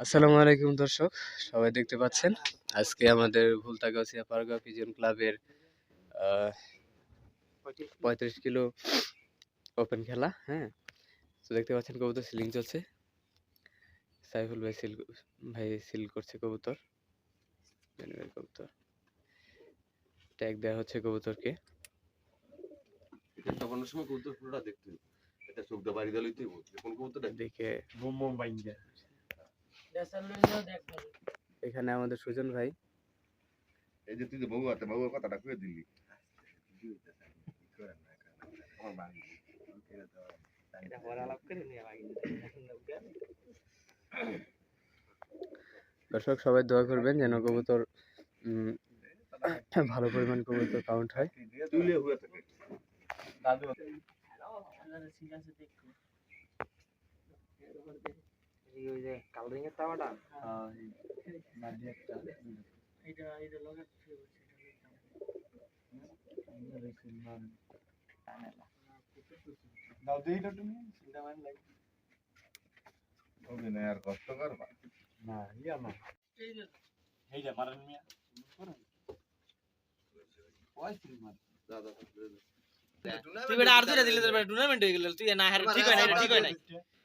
আসসালামু আলাইকুম দর্শক সবাই দেখতে পাচ্ছেন? আজকে আমাদের ভুলতাগাছিয়া পারগা পিজন ক্লাবের পঁয়ত্রিশ কিলো ওপেন খেলা হ্যাঁ? তো দেখতে পাচ্ছেন কবুতর সিলিং চলছে। সাইফুল ভাই সিল ভাই সিল করছে কবুতর। কবুতর। ট্যাগ দেওয়া হচ্ছে কবুতরকে। এটা সময় কবুতর দেখতে এটা চোখটা বাড়ি দিলেই তো কোন কবুতর দেখে বোম বোম বাইঙ্গা এখানে আমাদের সুজন ভাই। এই যে তুই যে বউ আছে বউয়ের কথাটা কয়ে দিলি। দর্শক সবাই দোয়া করবেন যেন কবুতর উম, ভালো পরিমাণ কবুতর কাউন্ট হয়। তুলে হয়ে থাকে দাদু কালারিং এর তাওয়াটা মাঝে একটা দাও দেইটা তুমি চিন্তা মান লাগে হবে না আর কষ্ট করবা না ইয়া না এই যে মারেন মিয়া পয়সা মার দাদা তুই বেটা আর দুইটা দিলে তোর বেটা টুর্নামেন্ট হয়ে গেল তুই না হারে ঠিক হয় না ঠিক হয় নাই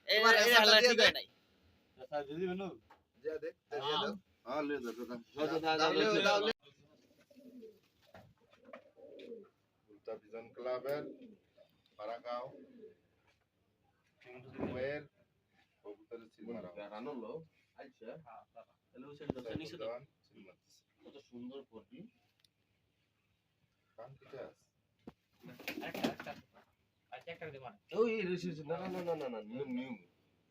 এই এই হাল্লা ঠিক হয় নাই ক্লাবের পারাগাঁও কবুতরের রানো লো আচ্ছা তো। কত সুন্দর করবি কাম কিটা আরেকটা আরেকটা। আরেকটা একটা দে মানে। ওই না না না না না নিয়ম নিয়ম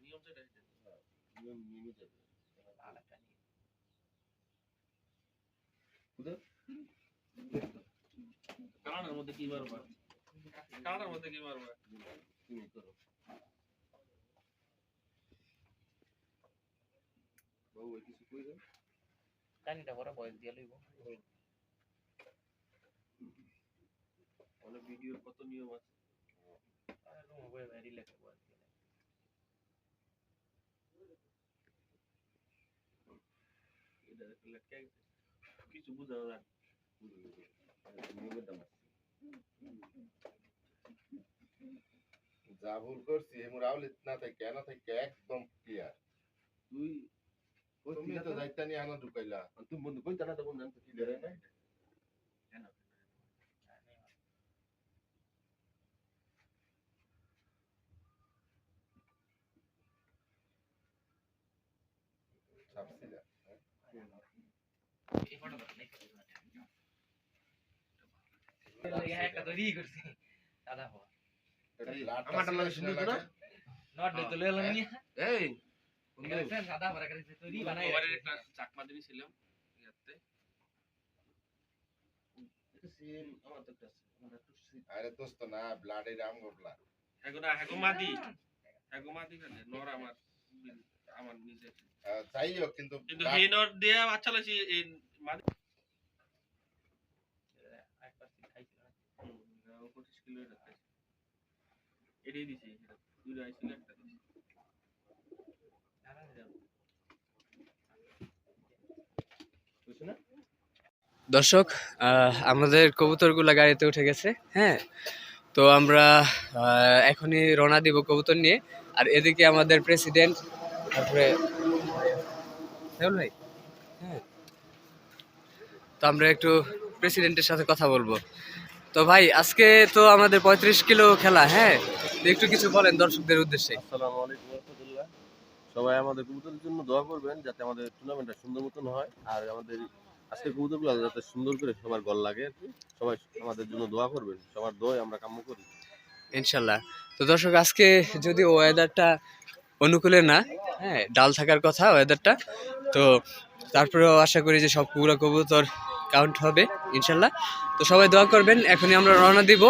নিয়ম যাবে আরেকটা কানাডার মধ্যে কি মারবা কানাডার মধ্যে কি মারবা তুমি করো। বউ ওই কিছু কই দাও কানিটা বড় বয়স দিয়ে লইব। অনেক ভিডিওর কত নিয়ম আছে? আরে তোমার বই ভেরি লেখা বয়স এটা কিছু বুঝা যায় নিয়মের যা ভুল করছি আউলিত না থাকে কেন থাকে একদম ক্লিয়ার তুই তুমি তো দায়িত্ব নিয়ে আনা ঢুকাইলা তুমি বন্ধু কই জানা তো বন্ধু আমি তো ক্লিয়ার না ছাপছি যা এই ফটো দেখো দেখো এই একটা তো রি করছি দাদা হো আমারটা লাগে সুন্দর তো না নট দে তো লইলাম নি এই ফ্রেন্ড সাদা ভরা করে তো রি বানাই একটা চাকমা আমার তো একটা আমার একটু আরে দোস্ত না ব্লাড এর আম গোবলা হেগুনা হেগুমাদি হেগুমাদি ফেলে নর আমার আমার নিজে যাই হোক কিন্তু কিন্তু হে নর দিয়ে বাচ্চা লাগছে এই পঁচিশ কিলো এটাই দুটো একটা দর্শক আমাদের কবুতরগুলা গাড়িতে উঠে গেছে হ্যাঁ? তো আমরা এখনই রওনা দিব কবুতর নিয়ে। আর এদিকে আমাদের প্রেসিডেন্ট, তারপরে হ্যাঁ? তো আমরা একটু প্রেসিডেন্টের সাথে কথা বলব। তো ভাই আজকে তো আমাদের পঁয়ত্রিশ কিলো খেলা হ্যাঁ? একটু কিছু বলেন দর্শকদের উদ্দেশ্যে। আসসালামু আলাইকুম রহমতুল্লাহ। সবাই আমাদের কবুতরের জন্য দোয়া করবেন যাতে আমাদের টুর্নামেন্টটা সুন্দর মতন হয় আর আমাদের আজকে কবুতরগুলো যাতে সুন্দর করে সবার গল লাগে আর কি। সবাই আমাদের জন্য দোয়া করবেন সবার দোয়া আমরা কাম্য করি। ইনশাল্লাহ। তো দর্শক আজকে যদি ওয়েদারটা অনুকূলে না হ্যাঁ ডাল থাকার কথা ওয়েদারটা তো তারপরেও আশা করি যে সবগুলো কবুতর কাউন্ট হবে, ইনশাল্লাহ। তো সবাই দোয়া করবেন, এখনই আমরা রওনা দিব।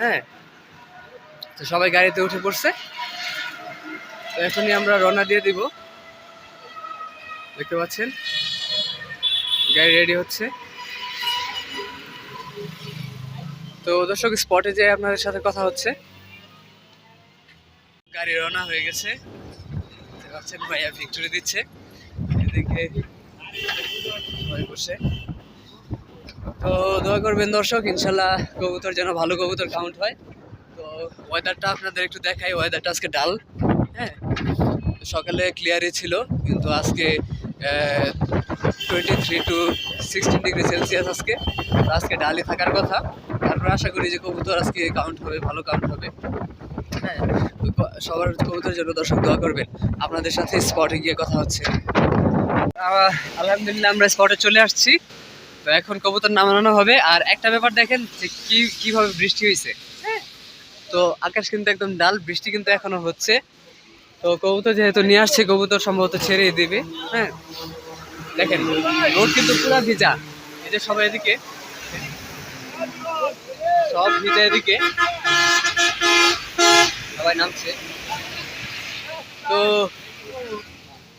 হ্যাঁ তো সবাই গাড়িতে উঠে পড়ছে। তো এখনই আমরা রওনা দিয়ে দিব। দেখতে পাচ্ছেন, গাড়ি রেডি হচ্ছে। তো দর্শক স্পটে যে আপনাদের সাথে কথা হচ্ছে। গাড়ি রওনা হয়ে গেছে। পাচ্ছেন, ভাইয়া ভিক্টোরি দিচ্ছে। এদিকে বসে। তো দোয়া করবেন দর্শক, ইনশাল্লাহ কবুতর যেন ভালো কবুতর কাউন্ট হয়। তো ওয়েদারটা আপনাদের একটু দেখাই ওয়েদারটা আজকে ডাল হ্যাঁ? সকালে ক্লিয়ারই ছিল, কিন্তু আজকে twenty three two sixteen degree Celsius আজকে। আজকে ডালই থাকার কথা। তারপর আশা করি যে কবুতর আজকে কাউন্ট হবে, ভালো কাউন্ট হবে। হ্যাঁ? সবার কবুতরের জন্য দর্শক দোয়া করবেন। আপনাদের সাথে স্পটে গিয়ে কথা হচ্ছে। আলহামদুলিল্লাহ আমরা স্পটে চলে আসছি। তো এখন কবুতর নামানো হবে। আর একটা ব্যাপার দেখেন যে কি, কীভাবে বৃষ্টি হয়েছে হ্যাঁ তো আকাশ কিন্তু একদম ডাল, বৃষ্টি কিন্তু এখনও হচ্ছে। তো কবুতর যেহেতু নিয়ে আসছে, কবুতর সম্ভবত ছেড়েই দেবে। হ্যাঁ দেখেন রোড কিন্তু পুরো ভিজা। এই যে সবাই এদিকে। সব ভিজা এদিকে। সবাই নামছে। তো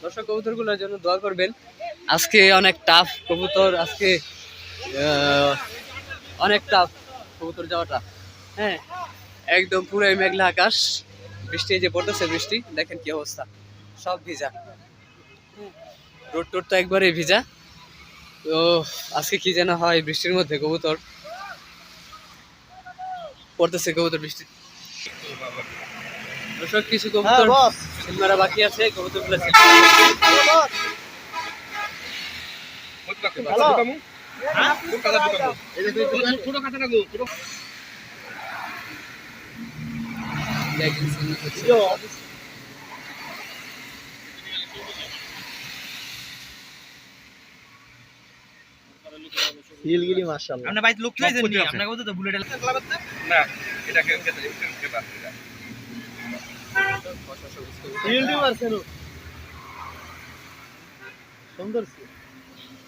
দর্শক, কবুতরগুলোর জন্য দোয়া করবেন। আজকে অনেক টাফ কবুতর আজকে অনেক টাফ কবুতর যাওয়াটা। হ্যাঁ একদম পুরো মেঘলা আকাশ। বৃষ্টি যে পড়তেছে বৃষ্টি দেখেন কি অবস্থা। সব ভিজা। রোড টোড তো একবারে ভিজা। তো আজকে কি যেন হয় বৃষ্টির মধ্যে কবুতর। পড়তেছে কবুতর বৃষ্টি। দর্শক কিছু কবুতর সিলমারা বাকি আছে কবুতরগুলো হিলগিরি মাশাআল্লাহ। আপনার বাড়িতে লোক খেয়েছেন নি আপনাকে বলতে তো? বুলেট মারছেন সুন্দর এই সিলটা বেশ সুন্দর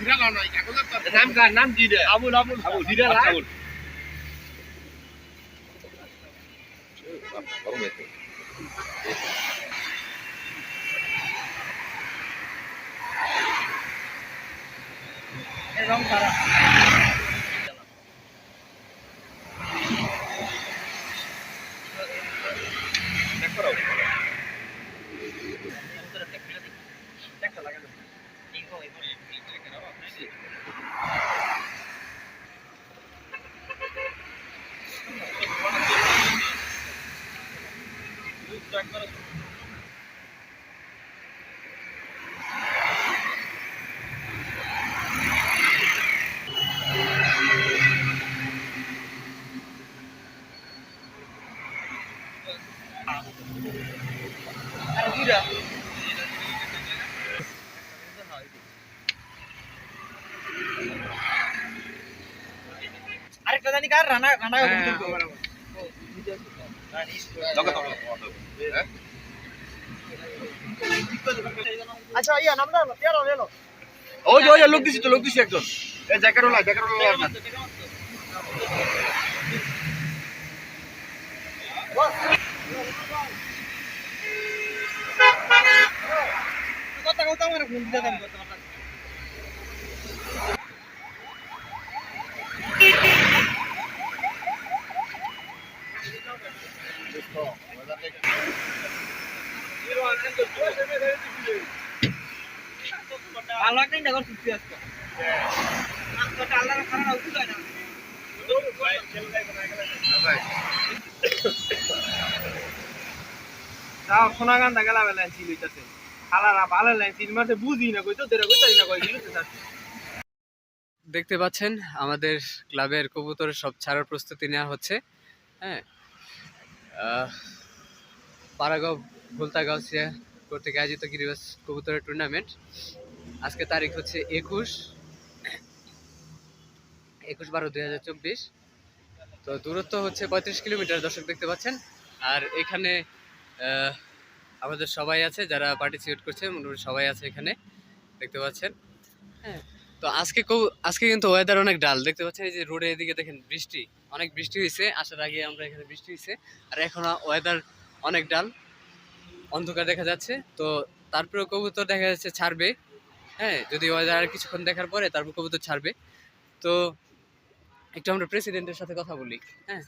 কইতে রে জায়গা দর্শক এদিকে কিছু কবুতর ছেড়ে দিছে সুজন ভাইয়ের কবুতর আরেকটা জানি কার রানা রানা আচ্ছা ইয়া নামটা এলো এলো। ওই যে ওই লোক দিছি তো লোক দিছি একজন। এ জ্যাকেট ওলা জ্যাকেট ওলা কথা কথা আমার ফোন দিতে আমি করতে পারতাম ভালো একটা দেখো সুস্থ আজকে আজকে আল্লাহ খারাপ উঠে যায় না তাও সোনা গান্দা গেলা বেলা ছিল ইতাতে হালারা ভালো লাইন সিল মারতে বুঝি না কই তো না। দেখতে পাচ্ছেন, আমাদের ক্লাবের কবুতরের সব ছাড়ার প্রস্তুতি নেওয়া হচ্ছে। হ্যাঁ। পারাগাঁও ভুলতাগাঁওসিয়া কর্তৃক আয়োজিত গিরিবাস কবুতরের টুর্নামেন্ট আজকে তারিখ হচ্ছে একুশ। একুশ বারো দুই হাজার চব্বিশ। তো দূরত্ব হচ্ছে পঁয়ত্রিশ কিলোমিটার দর্শক দেখতে পাচ্ছেন। আর এখানে আমাদের সবাই আছে যারা পার্টিসিপেট করছে মোটামুটি সবাই আছে এখানে দেখতে পাচ্ছেন। হ্যাঁ। তো আজকে কবু- আজকে কিন্তু ওয়েদার অনেক ডাল দেখতে পাচ্ছেন এই যে রোডে এদিকে দেখেন বৃষ্টি অনেক বৃষ্টি হয়েছে আসার আগে আমরা এখানে বৃষ্টি হয়েছে আর এখন ওয়েদার অনেক ডাল অন্ধকার দেখা যাচ্ছে। তো তারপরে কবুতর দেখা যাচ্ছে ছাড়বে। হ্যাঁ যদি ওয়েদার আর কিছুক্ষণ দেখার পরে তারপর কবুতর ছাড়বে। তো একটু আমরা প্রেসিডেন্টের সাথে কথা বলি হ্যাঁ।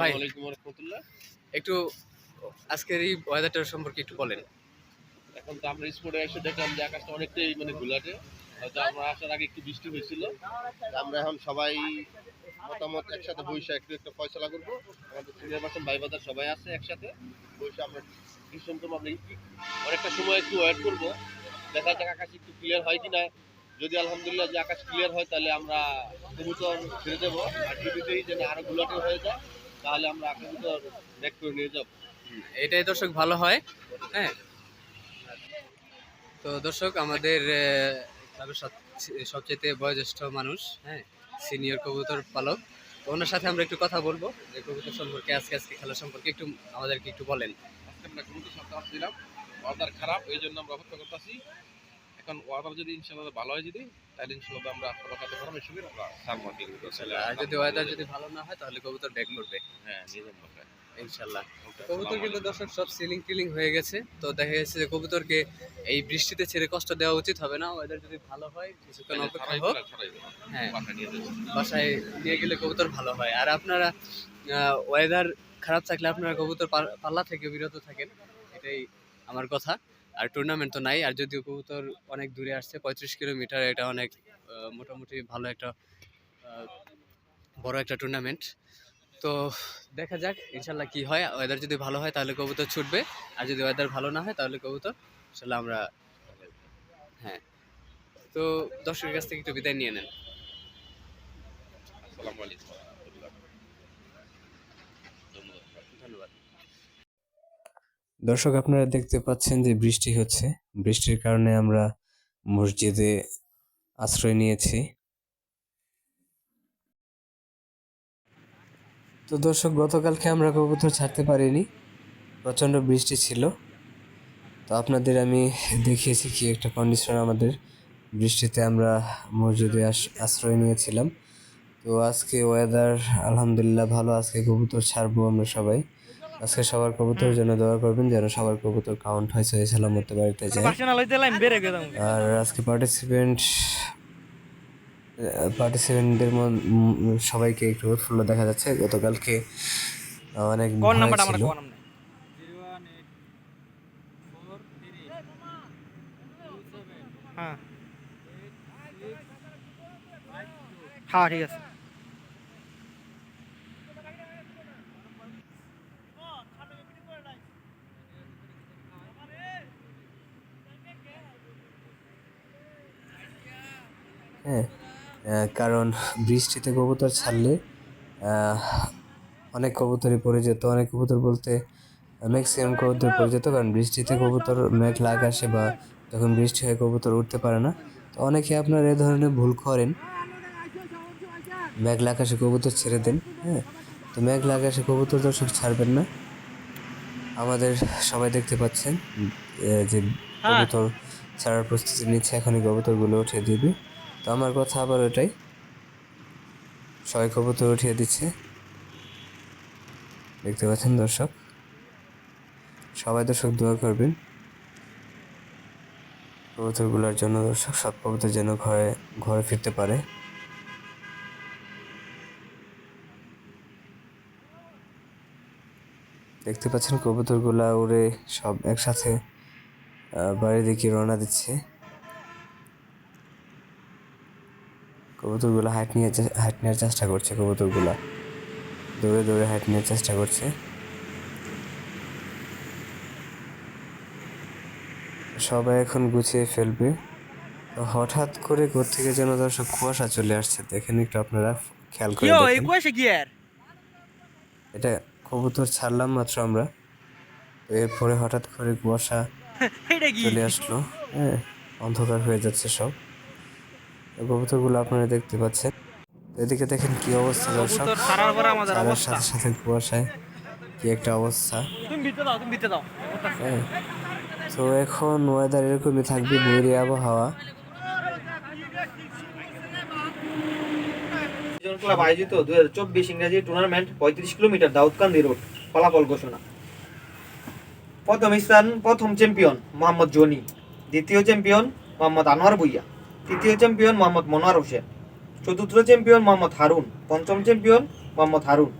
ভাই একটু আজকের এই ওয়েদারটার সম্পর্কে একটু বলেন। এখন তো আমরা স্পোর্টে এসে দেখলাম যে আকাশটা অনেকটাই মানে ঘোলাটে। হয়তো আমরা আসার আগে একটু বৃষ্টি হয়েছিল। আমরা এখন সবাই মতামত একসাথে বসে একটু একটা ফয়সলা করব। আমাদের সিনিয়র পার্সন ভাই বাজার সবাই আছে একসাথে। বসে আমরা ডিসিশন করব আমরা অনেকটা সময় একটু ওয়েট করব। দেখা যাক আকাশ একটু ক্লিয়ার হয় কিনা যদি আলহামদুলিল্লাহ যে আকাশ ক্লিয়ার হয় তাহলে আমরা কবুতর ছেড়ে দেবো। আর যদি দেখি যে না আরও ঘোলাটে হয়ে যায় তাহলে আমরা কবুতর ব্যাক করে নিয়ে যাব। এটাই দর্শক ভালো হয় হ্যাঁ। তো দর্শক আমাদের ক্লাবের সবচেয়ে বয়োজ্যেষ্ঠ মানুষ হ্যাঁ সিনিয়র কবুতর পালক। তো ওনার সাথে আমরা একটু কথা বলব যে কবুতর সম্পর্কে আজকে আজকে খেলা সম্পর্কে একটু আমাদেরকে একটু বলেন। আজকে আমরা সাথে আসছিলাম ওয়াদার খারাপ এই জন্য আমরা অপেক্ষা করতেছি। এখন ওয়াদার যদি ইনশাল্লাহ ভালো হয় যদি তাহলে ইনশাল্লাহ আমরা পরবর্তী পরামর্শ করে আমরা সারবো আর যদি ওয়েদার যদি ভালো না হয় তাহলে কবুতর ব্যাক করবে। হ্যাঁ যাব আমরা। ইনশাল্লাহ। কবুতর কিন্তু দর্শক সব সিলিং টিলিং হয়ে গেছে। তো দেখা যাচ্ছে যে কবুতরকে এই বৃষ্টিতে ছেড়ে কষ্ট দেওয়া উচিত হবে না। ওয়েদার যদি ভালো হয় কিছুক্ষণ অপেক্ষা হোক। হ্যাঁ। বাসায় নিয়ে যাব। বাসায় নিয়ে গেলে কবুতর ভালো হয়। আর আপনারা ওয়েদার খারাপ থাকলে আপনারা কবুতর পাল্লা থেকে বিরত থাকেন। এটাই আমার কথা। আর টুর্নামেন্ট তো নাই। আর যদিও কবুতর অনেক দূরে আসছে, পঁয়ত্রিশ কিলোমিটার, এটা অনেক মোটামুটি ভালো একটা বড় একটা টুর্নামেন্ট তো দেখা যাক, ইনশাল্লাহ কি হয়। ওয়েদার যদি ভালো হয়, তাহলে কবুতর ছুটবে। আর যদি ওয়েদার ভালো না হয়, তাহলে কবুতর, ইনশাল্লাহ আমরা হ্যাঁ। তো দর্শকের কাছ থেকে একটু বিদায় নিয়ে নেন। আসসালামু আলাইকুম ওয়া রাহমাতুল্লাহ। ধন্যবাদ ধন্যবাদ দর্শক, আপনারা দেখতে পাচ্ছেন যে বৃষ্টি হচ্ছে। বৃষ্টির কারণে আমরা মসজিদে আশ্রয় নিয়েছি। তো দর্শক, গতকালকে আমরা কবুতর ছাড়তে পারিনি। প্রচণ্ড বৃষ্টি ছিল। তো আপনাদের আমি দেখিয়েছি কি একটা কন্ডিশন আমাদের বৃষ্টিতে আমরা মসজিদে আশ্রয় নিয়েছিলাম। তো আজকে ওয়েদার আলহামদুলিল্লাহ ভালো। আজকে কবুতর ছাড়বো আমরা সবাই। আজকে সবার কবুতরের জন্য দোয়া করবেন যেন সবার কবুতর কাউন্ট হয় সহি সালামতে বাড়িতে যায়। আর আজকে পার্টিসিপেন্ট পার্টিসিপেন্টদের সবাইকে একটু উৎফুল্ল দেখা যাচ্ছে। গতকালকে অনেক ছিল। হ্যাঁ। হ্যাঁ ঠিক আছে। কারণ বৃষ্টিতে কবুতর ছাড়লে অনেক কবুতরই পড়ে যেত। অনেক কবুতর বলতে ম্যাক্সিমাম কবুতর পড়ে যেত কারণ বৃষ্টিতে কবুতর মেঘলা আকাশে বা যখন বৃষ্টি হয় কবুতর উঠতে পারে না। তো অনেকে আপনার এ ধরনের ভুল করেন। মেঘলা আকাশে কবুতর ছেড়ে দেন হ্যাঁ। তো মেঘলা আকাশে কবুতর দর্শক ছাড়বেন না। আমাদের সবাই দেখতে পাচ্ছেন যে কবুতর ছাড়ার প্রস্তুতি নিচ্ছে এখনই কবুতরগুলো উঠে দিবে। তো আমার কথা আবার ওটাই সবাই কবুতর উঠিয়ে দিচ্ছে। দেখতে পাচ্ছেন দর্শক? সবাই দর্শক দোয়া করবেন। কবুতরগুলোর জন্য দর্শক, সব কবুতর যেন ঘরে ঘরে ফিরতে পারে। দেখতে পাচ্ছেন কবুতরগুলা উড়ে সব একসাথে বাড়ির দিকে রওনা দিচ্ছে। কবুতরগুলো হাইট নিয়ে হাইট নেওয়ার চেষ্টা করছে কবুতরগুলা। দৌড়ে দৌড়ে হাইট নেওয়ার চেষ্টা করছে। সবাই এখন গুছিয়ে ফেলবে। হঠাৎ করে ঘর থেকে যেন দর্শক কুয়াশা চলে আসছে দেখেন একটু আপনারা খেয়াল করে এই কুয়াশা কি আর? এটা কবুতর ছাড়লাম মাত্র আমরা। তো এরপরে হঠাৎ করে কুয়াশা চলে আসলো। হ্যাঁ অন্ধকার হয়ে যাচ্ছে সব। কবুতরগুলো আপনারা দেখতে পাচ্ছেন। এদিকে দেখেন কি অবস্থা দর্শক। ছাড়ার অবস্থা। সাথে সাথে কুয়াশায় কি একটা অবস্থা। হ্যাঁ। তো এখন ওয়েদার এরকমই থাকবে বৈরী আবহাওয়া। ক্লাব আয়োজিত দুই হাজার চব্বিশ ইংরাজি টুর্নামেন্ট পঁয়ত্রিশ কিলোমিটার দাউদকান্দি রোড ফলাফল ঘোষণা। প্রথম স্থান প্রথম চ্যাম্পিয়ন মোহাম্মদ জনি দ্বিতীয় চ্যাম্পিয়ন মোহাম্মদ আনোয়ার ভুইয়া। তৃতীয় চ্যাম্পিয়ন মোহাম্মদ মনোয়ার হোসেন, চতুর্থ চ্যাম্পিয়ন মোহাম্মদ হারুন, পঞ্চম চ্যাম্পিয়ন মোহাম্মদ হারুন,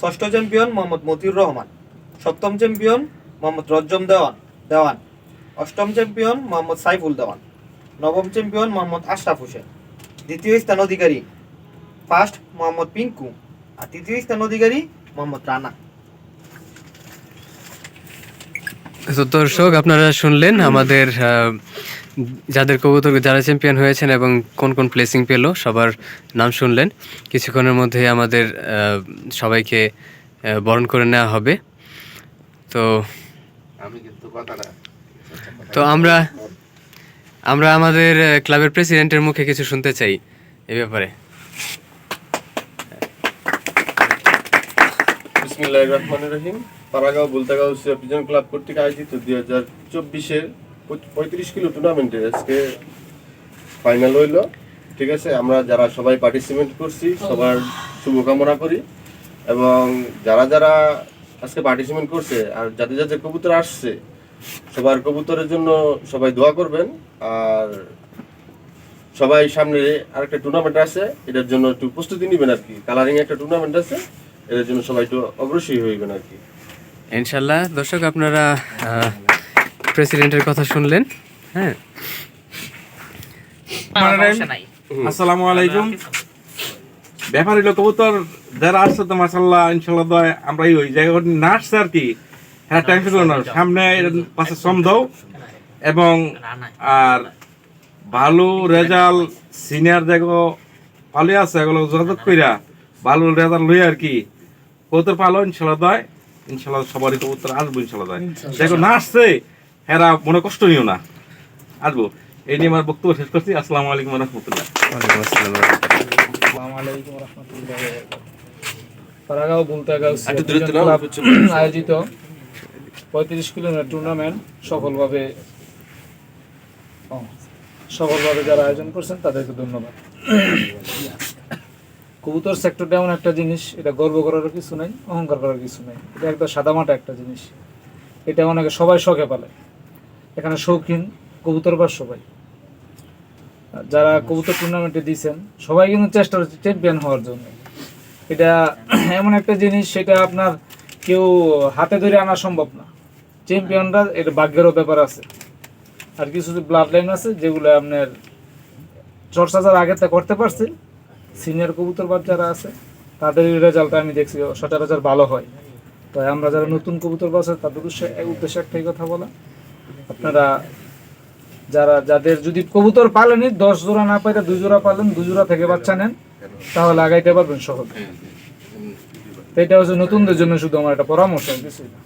ষষ্ঠ চ্যাম্পিয়ন মোহাম্মদ মতিউর রহমান, সপ্তম চ্যাম্পিয়ন মোহাম্মদ রজ্জম দেওয়ান দেওয়ান, অষ্টম চ্যাম্পিয়ন মোহাম্মদ সাইফুল দেওয়ান, নবম চ্যাম্পিয়ন মোহাম্মদ আশরাফ হোসেন, দ্বিতীয় স্থান অধিকারী ফার্স্ট মোহাম্মদ পিঙ্কু আর তৃতীয় স্থান অধিকারী মোহাম্মদ রানা। তো দর্শক, আপনারা শুনলেন আমাদের যাদের কবুতর যারা চ্যাম্পিয়ন হয়েছেন এবং কোন কোন প্লেসিং পেল সবার নাম শুনলেন। কিছুক্ষণের মধ্যে আমাদের সবাইকে বরণ করে নেওয়া হবে। তো আমি কিন্তু কথাটা তো আমরা আমরা আমাদের ক্লাবের প্রেসিডেন্টের মুখে কিছু শুনতে চাই এ ব্যাপারে। বিসমিল্লাহির রহমানির রহিম। পারাগাঁও বুলতাগাঁও সিয়া ক্লাব কর্তৃক আয়োজিত দুই হাজার চব্বিশের পঁয়ত্রিশ কিলো টুর্নামেন্টে আজকে ফাইনাল হইল। ঠিক আছে আমরা যারা সবাই পার্টিসিপেট করছি সবার শুভকামনা করি। এবং যারা যারা আজকে পার্টিসিপেট করছে আর যাদের যাদের কবুতর আসছে সবার কবুতরের জন্য সবাই দোয়া করবেন। আর সবাই সামনে আরেকটা টুর্নামেন্ট আছে এটার জন্য একটু প্রস্তুতি নেবেন আর কি। কালারিং একটা টুর্নামেন্ট আছে এটার জন্য সবাই একটু অগ্রসী হইবেন আর কি। ইনশাল্লাহ দর্শক আপনারা প্রেসিডেন্টের কথা শুনলেন হ্যাঁ? আসসালামু আলাইকুম। ব্যাপার হইল কবুতর যারা আসছে তো মাসাল্লাহ ইনশাল্লাহ দয় আমরা ওই জায়গা না আসছে আর কি হ্যাঁ টেনশন করো না। সামনে পাশে শ্রম দাও। এবং আর ভালো রেজাল্ট সিনিয়র দেখো পালে আছে এগুলো যোগাযোগ কইরা ভালো রেজাল্ট লই আর কি। কবুতর পালো ইনশাল্লাহ দয় ইনশাল্লাহ সবারই কবুতর আসব ইনশাল্লাহ দয়। দেখো না আসছে হেরা মনে কষ্ট নিও না। আসব। এই নিয়ে আমার বক্তব্য শেষ করছি। আসসালামু আলাইকুম রহমতুল্লাহ। আসসালাম আলাইকুম রাহমাতুল্লাহি পারাগাঁও বুলতাগাঁও আয়োজিত পঁয়ত্রিশ কিলোমিটার টুর্নামেন্ট সফলভাবে সফলভাবে যারা আয়োজন করছেন তাদেরকে ধন্যবাদ। কবুতর সেক্টরটা এমন একটা জিনিস এটা গর্ব করার কিছু নাই অহংকার করার কিছু নাই। এটা একটা সাদামাটা একটা জিনিস। এটা অনেকে সবাই শখে পালে। এখানে শৌখিন, কবুতর বা সবাই। যারা কবুতর টুর্নামেন্টে দিয়েছেন সবাই কিন্তু চেষ্টা করছে চ্যাম্পিয়ন হওয়ার জন্য। এটা এমন একটা জিনিস, সেটা আপনার কেউ হাতে ধরে আনা সম্ভব না। চ্যাম্পিয়নরা এটা ভাগ্যেরও ব্যাপার আছে। আর কিছু ব্লাড লাইন আছে, যেগুলো আপনার চর্চা যারা আগে থেকে করতে পারছে। সিনিয়র কবুতর যারা আছে, তাদের রেজাল্টটা আমি দেখছি সচরাচর ভালো হয়। তো আমরা যারা নতুন কবুতর আছে তাদের উদ্দেশ্যে একটাই কথা বলা। আপনারা যারা যাদের যদি কবুতর পালেনি দশ জোড়া না পাইলে দুই জোড়া পালেন দুই জোড়া থেকে বাচ্চা নেন তাহলে আগাইতে পারবেন সহজ। এটা হচ্ছে নতুনদের জন্য শুধু আমার একটা পরামর্শ না।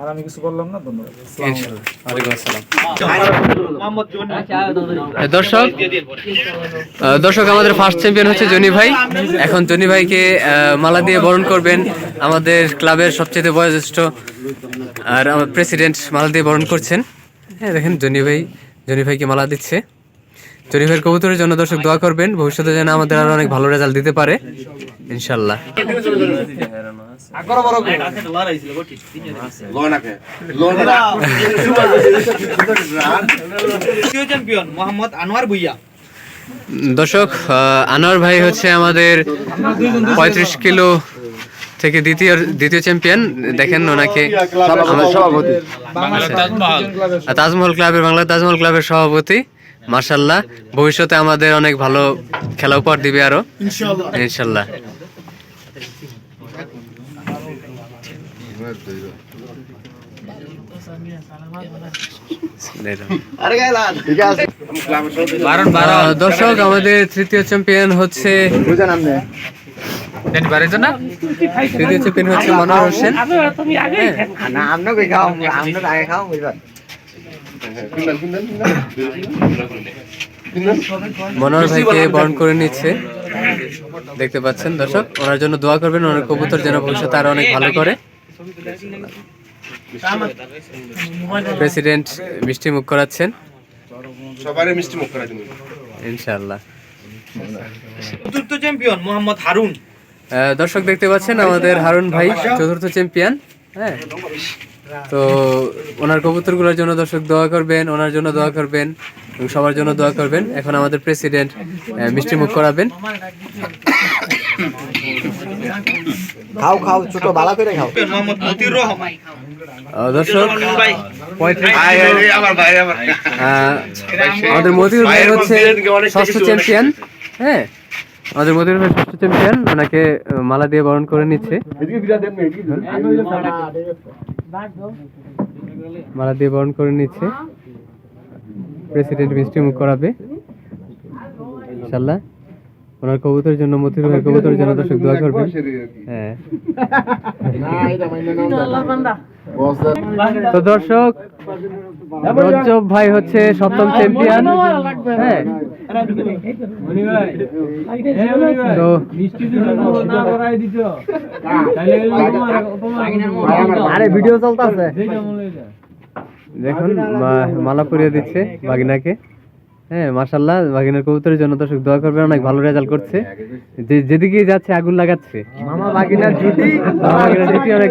আর আমি কিছু বললাম না ধন্যবাদ। দর্শক দর্শক আমাদের ফার্স্ট চ্যাম্পিয়ন হচ্ছে জনি ভাই। এখন জনি ভাইকে আহ, মালা দিয়ে বরণ করবেন আমাদের ক্লাবের সবচেয়ে বয়োজ্যেষ্ঠ আর আমার প্রেসিডেন্ট মালা দিয়ে বরণ করছেন। হ্যাঁ দেখেন জনি ভাই জনি ভাইকে মালা দিচ্ছে। ভাইয়ের কবুতরের জন্য দর্শক দোয়া করবেন। ভবিষ্যতে যেন আমাদের আরও অনেক ভালো রেজাল্ট দিতে পারে। ইনশাল্লাহ দর্শক আনোয়ার ভাই হচ্ছে আমাদের পঁয়ত্রিশ কিলো থেকে দ্বিতীয় দ্বিতীয় চ্যাম্পিয়ন দেখেন ওনাকে তাজমহল ক্লাবের বাংলা তাজমহল ক্লাবের সভাপতি। মার্শাল্লাহ ভবিষ্যতে আমাদের অনেক ভালো খেলা উপহার দিবে আরও। ইনশাল্লাহ দর্শক আমাদের তৃতীয় চ্যাম্পিয়ন হচ্ছে তৃতীয় চ্যাম্পিয়ন হচ্ছে মনোহর হোসেন। মনোহর ভাইকে বরণ করে নিচ্ছে। দেখতে পাচ্ছেন দর্শক ওনার জন্য দোয়া করবেন ওনার কবুতর যেন ভবিষ্যতে আরও অনেক ভালো করে। প্রেসিডেন্ট মিষ্টি মুখ করাচ্ছেন। সবারই মিষ্টি মুখ করে ইনশাআল্লাহ। চতুর্থ চ্যাম্পিয়ন মোহাম্মদ হারুন। দর্শক দেখতে পাচ্ছেন আমাদের হারুন ভাই চতুর্থ চ্যাম্পিয়ন। হ্যাঁ। তো ওনার কবুতরগুলোর জন্য দর্শক দোয়া করবেন ওনার জন্য দোয়া করবেন এবং সবার জন্য দোয়া করবেন। এখন আমাদের প্রেসিডেন্ট মিষ্টি মুখ করাবেন। খাও খাও ছোট ভালো করে খাও। মোহাম্মদ মতিউর রহমান। দর্শক ভাই আমাদের মতিউর ভাই হচ্ছে ষষ্ঠ চ্যাম্পিয়ন হ্যাঁ আমাদের মধ্যে ভাই ষষ্ঠ চ্যাম্পিয়ন ওনাকে মালা দিয়ে বরণ করে নিচ্ছে। মালা দিয়ে বরণ করে নিচ্ছে। প্রেসিডেন্ট মিষ্টি মুখ করাবে। ইনশাল্লাহ। ওনার কবুতরের জন্য মতিউর ভাইয়ের কবুতরের জন্য দর্শক দোয়া করবেন। হ্যাঁ। তো দর্শক রজ্জব ভাই হচ্ছে সপ্তম চ্যাম্পিয়ন হ্যাঁ। তো আরে ভিডিও চলতেছে। দেখুন মালা পরিয়ে দিচ্ছে বাগিনাকে। হ্যাঁ মাশাল্লাহ বাগিনার কবুতরের জন্য দর্শক দোয়া করবেন অনেক ভালো রেজাল্ট করছে। যে যেদিকে যাচ্ছে আগুন লাগাচ্ছে। মামা বাগিনার জুটি। মামা বাগিনার জুটি অনেক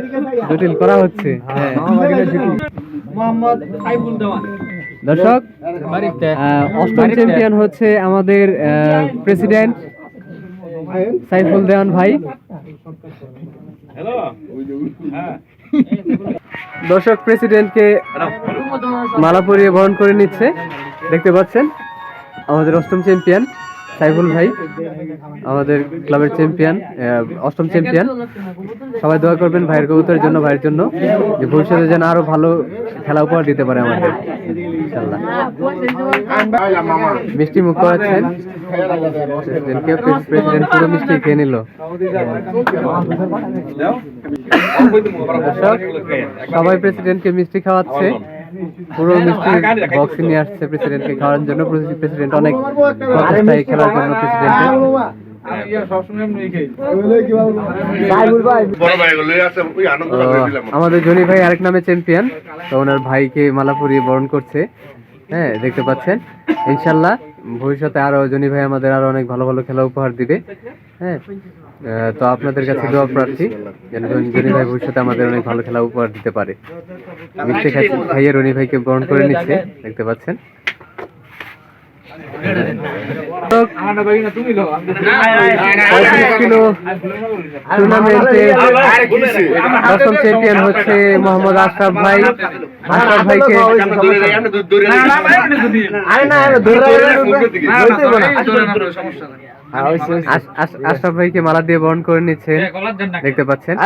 জটিল করা হচ্ছে। হ্যাঁ। মামা বাগিনার জুটি। দর্শক অষ্টম চ্যাম্পিয়ন হচ্ছে আমাদের প্রেসিডেন্ট সাইফুল দেওয়ান ভাই। দর্শক প্রেসিডেন্টকে মালা পরিয়ে বরণ করে নিচ্ছে। দেখতে পাচ্ছেন? আমাদের অষ্টম চ্যাম্পিয়ন সাইফুল ভাই, আমাদের ক্লাবের চ্যাম্পিয়ন অষ্টম চ্যাম্পিয়ন। সবাই দোয়া করবেন ভাইয়ের কবুতরের জন্য, ভাইয়ের জন্য, যে ভবিষ্যতে যেন আরও ভালো খেলা উপহার দিতে পারে আমাদের। মিষ্টি মুখ করাচ্ছেন। প্রেসিডেন্ট পুরো মিষ্টি খেয়ে নিল। সবাই প্রেসিডেন্টকে মিষ্টি খাওয়াচ্ছে। পুরো মিষ্টি বক্স নিয়ে আসছে প্রেসিডেন্টকে খাওয়ার জন্য। প্রেসিডেন্ট অনেক প্রচেষ্টায় খেলার জন্য ও, আমাদের জনি ভাই আরেক নামে চ্যাম্পিয়ন তো ওনার ভাইকে মালা পরিয়ে বরণ করছে। হ্যাঁ দেখতে পাচ্ছেন। ইনশাল্লাহ ভবিষ্যতে আরও জনি ভাই আমাদের আরও অনেক ভালো ভালো খেলা উপহার দিবে। হ্যাঁ তো আপনাদের কাছে দোয়া প্রার্থী যেন জনি ভাই ভবিষ্যতে আমাদের অনেক ভালো খেলা উপহার দিতে পারে মিষ্টি খাইয়ে রনি ভাইকে বরণ করে নিচ্ছে দেখতে পাচ্ছেন না হ্যাঁ, আশ- আশরাফ ভাইকে মালা দিয়ে বরণ করে নিচ্ছে দেখতে পাচ্ছেন?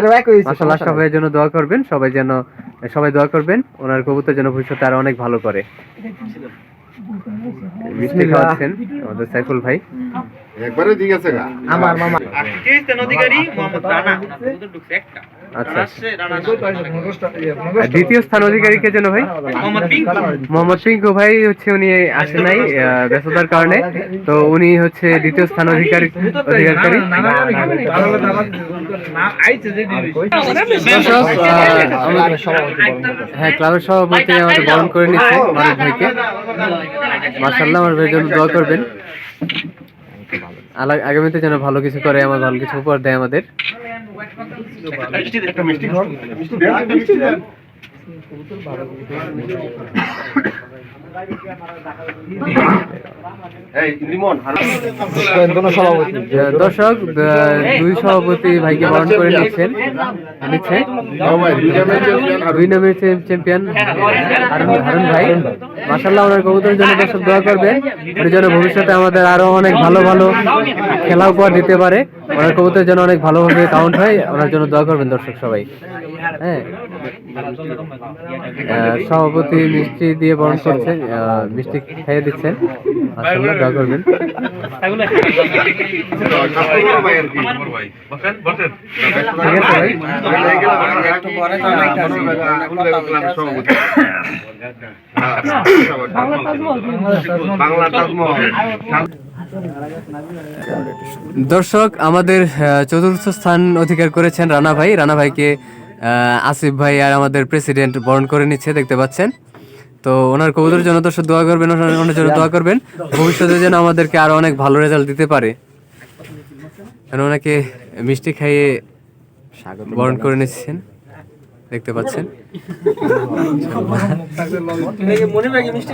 মাসাল্লাহ সবাই জন্য দোয়া করবেন সবাই যেন সবাই দোয়া করবেন। ওনার কবুতর যেন ভবিষ্যতে আরও অনেক ভালো করে। মিষ্টি খাওয়াচ্ছেন আমাদের সাইফুল ভাই। একবারে ঠিক আছে গা আমার মামা তৃতীয় অধিকারী মোহাম্মদ রানা। আচ্ছা। আর দ্বিতীয় স্থান অধিকারী কে যেন ভাই? মোহাম্মদ পিঙ্কু। মোহাম্মদ ভাই হচ্ছে উনি আসে নাই আহ, ব্যস্ততার কারণে। তো উনি হচ্ছে দ্বিতীয় স্থান অধিকারী অধিকারী হ্যাঁ ক্লাবের সভাপতি আমাদের বরণ করে নিচ্ছে মানিক ভাইকে। মার্শাল্লাহ আমার ভাইয়ের জন্য দোয়া করবেন। আগামীতে যেন ভালো কিছু করে আমার ভালো কিছু উপহার দেয় আমাদের। এই দর্শক দুই সভাপতি ভাইকে বরণ করে নিচ্ছেন, নিচ্ছে। দুই নামের চ্যাম্পিয়ন হারুন ভাই। মাসাল্লাহ ওনার কবুতরের জন্য দর্শক দোয়া করবেন। ওর জন্য ভবিষ্যতে আমাদের আরও অনেক ভালো ভালো খেলা উপহার দিতে পারে। ওনার কবুতরের যেন অনেক ভালোভাবে কাউন্ট হয়, ওনার জন্য দোয়া করবেন দর্শক সবাই। হ্যাঁ। সভাপতি মিষ্টি দিয়ে বরণ করছেন মিষ্টি খাইয়ে দিচ্ছেন। মাসাল্লাহ দোয়া করবেন। ঠিক আছে ভাই। বাংলা দর্শক আমাদের চতুর্থ স্থান অধিকার করেছেন রানা ভাই। রানা ভাইকে আসিফ ভাই আর আমাদের প্রেসিডেন্ট বরণ করে নিচ্ছে দেখতে পাচ্ছেন? তো ওনার কবুতরের জন্য তো দোয়া করবেন ওনার জন্য দোয়া করবেন। ভবিষ্যতে যেন আমাদেরকে আরও অনেক ভালো রেজাল্ট দিতে পারে। কারণ ওনাকে মিষ্টি খাইয়ে বরণ করে নিচ্ছেন দেখতে পাচ্ছেন? মনে মিষ্টি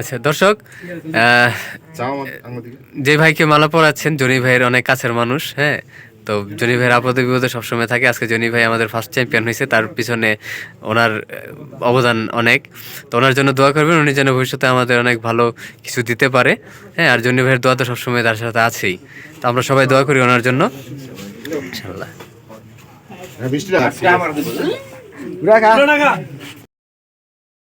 আচ্ছা দর্শক যে ভাইকে মালা পরাচ্ছেন, জনি ভাইয়ের অনেক কাছের মানুষ হ্যাঁ? তো জনি ভাইয়ের আপদে বিপদে সবসময় থাকে। আজকে জনি ভাই আমাদের ফার্স্ট চ্যাম্পিয়ন হয়েছে, তার পিছনে ওনার অবদান অনেক। তো ওনার জন্য দোয়া করবেন, উনি যেন ভবিষ্যতে আমাদের অনেক ভালো কিছু দিতে পারে হ্যাঁ? আর জনি ভাইয়ের দোয়া তো সবসময় তার সাথে আছেই তো আমরা সবাই দোয়া করি ওনার জন্য। ইনশাআল্লাহ। মিষ্টি রাখা